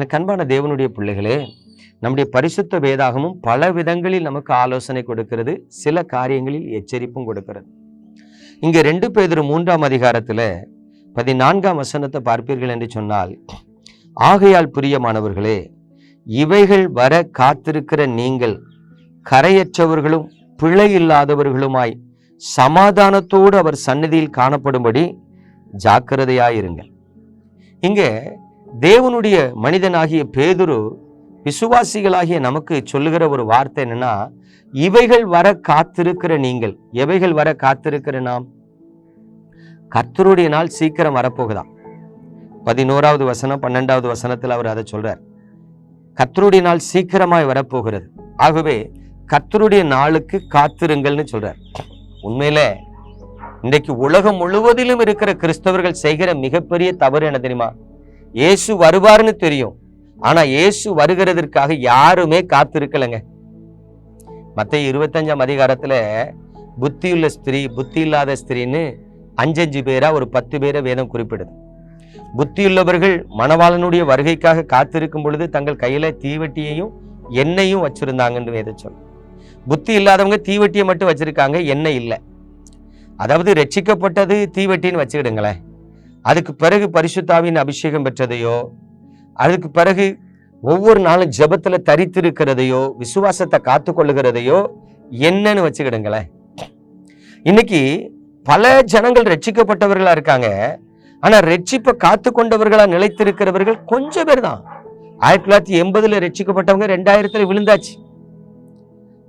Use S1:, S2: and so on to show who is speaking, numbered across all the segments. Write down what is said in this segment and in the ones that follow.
S1: எனக்கு அன்பான தேவனுடைய பிள்ளைகளே நம்முடைய பரிசுத்த வேதாகமும் பல விதங்களில் நமக்கு ஆலோசனை கொடுக்கிறது சில காரியங்களில் எச்சரிப்பும் கொடுக்கிறது. இங்க ரெண்டு பேர் மூன்றாம் அதிகாரத்தில் பதினான்காம் வசனத்தை பார்ப்பீர்கள் என்று சொன்னால் ஆகையால் பிரியமானவர்களே இவைகள் வர காத்திருக்கிற நீங்கள் கரையற்றவர்களும் பிழை இல்லாதவர்களுமாய் சமாதானத்தோடு அவர் சந்நிதியில் காணப்படும்படி ஜாக்கிரதையாயிருங்கள். இங்க தேவனுடைய மனிதனாகிய பேதுரு விசுவாசிகளாகிய நமக்கு சொல்லுகிற ஒரு வார்த்தை என்னன்னா இவைகள் வர காத்திருக்கிற நீங்கள். எவைகள் வர காத்திருக்கிற நாம்? கர்த்தருடைய நாள் சீக்கிரம் வரப்போகுதா பதினோராவது வசனம் பன்னெண்டாவது வசனத்தில் அவர் அதை சொல்றார். கர்த்தருடைய நாள் சீக்கிரமாய் வரப்போகிறது. ஆகவே கர்த்தருடைய நாளுக்கு காத்திருங்கள்னு சொல்றார். உண்மையில இன்றைக்கு உலகம் முழுவதிலும் இருக்கிற கிறிஸ்தவர்கள் செய்கிற மிகப்பெரிய தவறு என்ன தெரியுமா? இயேசு வருவார்னு தெரியும். ஆனா இயேசு வருகிறதற்காக யாருமே காத்திருக்கலைங்க. மத்திய இருபத்தஞ்சாம் அதிகாரத்துல புத்தியுள்ள ஸ்திரீ புத்தி இல்லாத ஸ்திரீன்னு அஞ்சஞ்சு பேரா ஒரு பத்து பேரை வேதம் குறிப்பிடுது. புத்தியுள்ளவர்கள் மணவாளனுடைய வருகைக்காக காத்திருக்கும் பொழுது தங்கள் கையில தீவெட்டியையும் எண்ணெயும் வச்சிருந்தாங்கன்னு வேதம் சொல்லும் புத்தி இல்லாதவங்க தீவெட்டியை மட்டும் வச்சிருக்காங்க எண்ணெய் இல்லை. அதாவது ரட்சிக்கப்பட்டது தீவெட்டின்னு வச்சுக்கிடுங்களேன். அதுக்கு பிறகு பரிசுத்தாவின் அபிஷேகம் பெற்றதையோ அதுக்கு பிறகு ஒவ்வொரு நாளும் ஜெபத்துல தரித்திருக்கிறதையோ விசுவாசத்தை காத்து கொள்ளுகிறதையோ என்னன்னு வச்சுக்கிடுங்களேன். இன்னைக்கு பல ஜனங்கள் ரட்சிக்கப்பட்டவர்களா இருக்காங்க. ஆனா ரட்சிப்பை காத்து கொண்டவர்களா நிலைத்திருக்கிறவர்கள் கொஞ்சம் பேர் தான். ஆயிரத்தி தொள்ளாயிரத்தி எண்பதுல ரட்சிக்கப்பட்டவங்க ரெண்டாயிரத்துல விழுந்தாச்சு.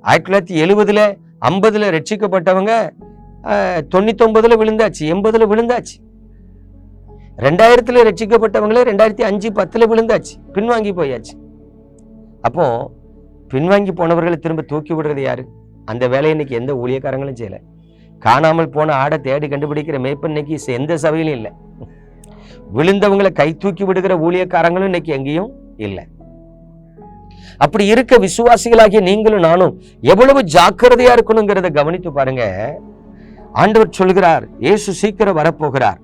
S1: ஆயிரத்தி தொள்ளாயிரத்தி எழுபதுல ஐம்பதுல ரட்சிக்கப்பட்டவங்க ஆஹ், விழுந்தாச்சு எண்பதுல விழுந்தாச்சு. ரெண்டாயிரத்துல ரட்சிக்கப்பட்டவங்களே ரெண்டாயிரத்தி அஞ்சு பத்துல விழுந்தாச்சு பின்வாங்கி போயாச்சு. அப்போ பின்வாங்கி போனவர்களை திரும்ப தூக்கி விடுறது யாரு? அந்த வேலையை இன்னைக்கு எந்த ஊழியக்காரங்களும் செய்யல. காணாமல் போன ஆடை தேடி கண்டுபிடிக்கிற மேய்ப்பன் இன்னைக்கு எந்த சபையிலும் இல்லை. விழுந்தவங்களை கை தூக்கி விடுகிற ஊழியக்காரங்களும் இன்னைக்கு எங்கேயும் இல்லை. அப்படி இருக்க விசுவாசிகளாகிய நீங்களும் நானும் எவ்வளவு ஜாக்கிரதையா இருக்கணுங்கிறத கவனித்து பாருங்க. ஆண்டவர் சொல்கிறார் இயேசு சீக்கிரம் வரப்போகிறார்.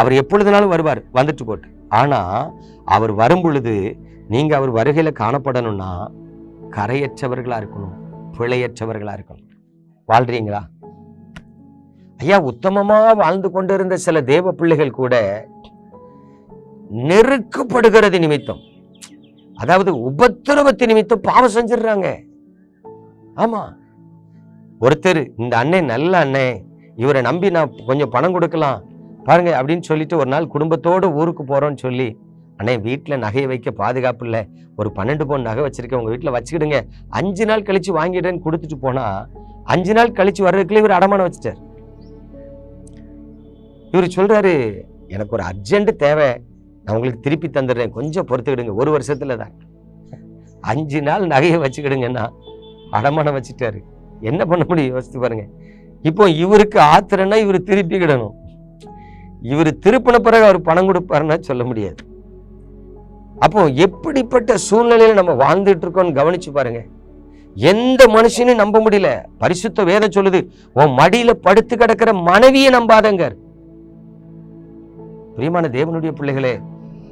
S1: அவர் எப்பொழுதுனாலும் வருவார். வந்துட்டு போட்டு. ஆனா அவர் வரும் பொழுது நீங்க அவர் வருகையில காணப்படணும்னா கரையற்றவர்களா இருக்கணும் பிழையற்றவர்களா இருக்கணும். வாழ்றீங்களா? ஐயா உத்தமமா வாழ்ந்து கொண்டிருந்த சில தேவ பிள்ளைகள் கூட நெருக்கப்படுகிறது நிமித்தம். அதாவது உபத்திரவத்து நிமித்தம் பாவம் செஞ்சிடுறாங்க. ஆமா. ஒருத்தர் இந்த அண்ணன் நல்ல அண்ணன். இவரை நம்பி நான் கொஞ்சம் பணம் கொடுக்கலாம். பாருங்க அப்படின்னு சொல்லிட்டு ஒரு நாள் குடும்பத்தோடு ஊருக்கு போறோம்னு சொல்லி அண்ணே வீட்டில் நகையை வைக்க பாதுகாப்பு இல்லை. ஒரு பன்னெண்டு பவுன் நகை வச்சிருக்கேன் உங்க வீட்டில் வச்சுக்கிடுங்க. அஞ்சு நாள் கழிச்சு வாங்கிடுறேன்னு கொடுத்துட்டு போனா அஞ்சு நாள் கழிச்சு வர்றதுக்குள்ள இவர் அடமானம் வச்சுட்டார். இவர் சொல்றாரு எனக்கு ஒரு அர்ஜென்ட் தேவை. நான் உங்களுக்கு திருப்பி தந்துடுறேன். கொஞ்சம் பொறுத்துக்கிடுங்க. ஒரு வருஷத்துல தான். அஞ்சு நாள் நகையை வச்சுக்கிடுங்கன்னா அடமானம் வச்சுட்டாரு. என்ன பண்ண முடியும்? யோசித்து பாருங்க. இப்போ இவருக்கு ஆத்திரன்னா இவர் திருப்பிக்கிடணும். இவர் திருப்பின பிறகு அவர் பணம் கொடுப்பாருன்னா சொல்ல முடியாது. அப்போ எப்படிப்பட்ட சூழ்நிலையில நம்ம வாழ்ந்துட்டு இருக்கோம்னு கவனிச்சு பாருங்க. எந்த மனுஷனும் நம்ப முடியல. பரிசுத்த வேத சொல்லுது உன் மடியில படுத்து கிடக்கிற மனைவியை நம்பாதங்க பிரியமான தேவனுடைய பிள்ளைகளே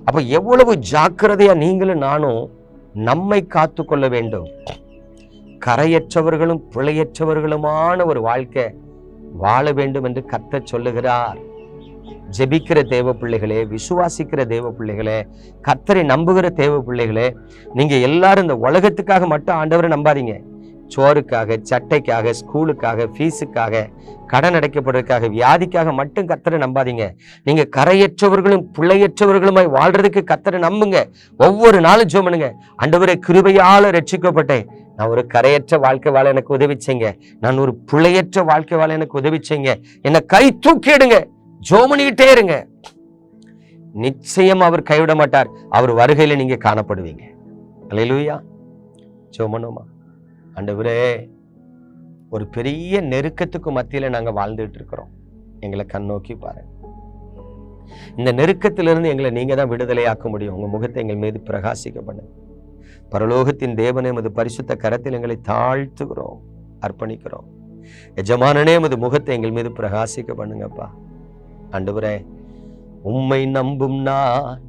S1: அப்ப எவ்வளவு ஜாக்கிரதையா நீங்களும் நானும் நம்மை காத்து கொள்ள வேண்டும். கரையற்றவர்களும் பிழையற்றவர்களுமான ஒரு வாழ்க்கை வாழ வேண்டும் என்று கத்த சொல்லுகிறார். ஜெபிக்கிற தேவ பிள்ளைகளே விசுவாசிக்கிற தேவ பிள்ளைகளே கத்தரை நம்புகிற தேவ பிள்ளைகளே நீங்கள் எல்லாரும் இந்த உலகத்துக்காக மட்டும் ஆண்டவரை நம்பாதீங்க. சோறுக்காக சட்டைக்காக ஸ்கூலுக்காக ஃபீஸுக்காக கடன் அடைக்கப்படுறதுக்காக வியாதிக்காக மட்டும் கத்தரை நம்பாதீங்க. நீங்க கரையற்றவர்களும் பிள்ளையற்றவர்களுமாய் வாழ்றதுக்கு கத்தரை நம்புங்க. ஒவ்வொரு நாளும் ஜோமனுங்க பண்ணுங்க. ஆண்டவரே கிருபையால ரட்சிக்கப்பட்டேன் நான் ஒரு கரையற்ற வாழ்க்கை வாழ எனக்கு உதவிச்சேங்க நான் ஒரு பிள்ளையற்ற வாழ்க்கை வாழ எனக்கு உதவிச்சேங்க என்னை கை தூக்கிடுங்க. ஜெபம் பண்ணிக்கிட்டே இருங்க. நிச்சயம் அவர் கைவிட மாட்டார். அவர் வருகையில நீங்க காணப்படுவீங்க. அல்லேலூயா. ஜோமனோமா. ஆண்டவரே ஒரு பெரிய நெருக்கத்துக்கு மத்தியில நாங்க வாழ்ந்துட்டு இருக்கிறோம். எங்களை கண்ணோக்கி பாருங்க. இந்த நெருக்கத்திலிருந்து எங்களை நீங்க தான் விடுதலையாக்க முடியும். உங்க முகத்தை எங்கள் மீது பிரகாசிக்க பண்ணுங்க. பரலோகத்தின் தேவனே மது பரிசுத்த கரத்தில் எங்களை தாழ்த்துகிறோம் அர்ப்பணிக்கிறோம். எஜமானனே மது முகத்தை எங்கள் மீது பிரகாசிக்க பண்ணுங்கப்பா. ஆண்டவரே உம்மை நம்பும் நான்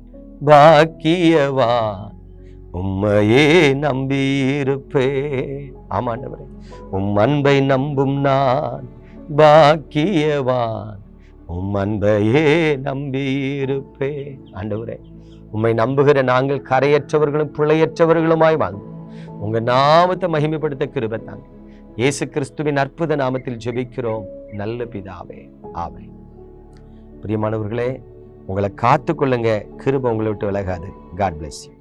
S1: பாக்கியவா? உம்மையே நம்பியிருப்பே ஆமாண்டவரே உம் அன்பை நம்பும் நான் பாக்கியவான் உம் அன்பையே நம்பியிருப்பே ஆண்டவரே உம்மை நம்புகிற நாங்கள் கரையற்றவர்களும் பிழையற்றவர்களுமாய் வாங்க உங்கள் நாமத்தை மகிமைப்படுத்த கிருபத்தாங்க இயேசு கிறிஸ்துவின் அற்புத நாமத்தில் ஜெபிக்கிறோம். நல்ல பிதாவே ஆவே பிரியமானவர்களே உங்களை காத்துக்கொள்ளுங்க. கிருப உங்களை விட்டு விலகாது. God bless you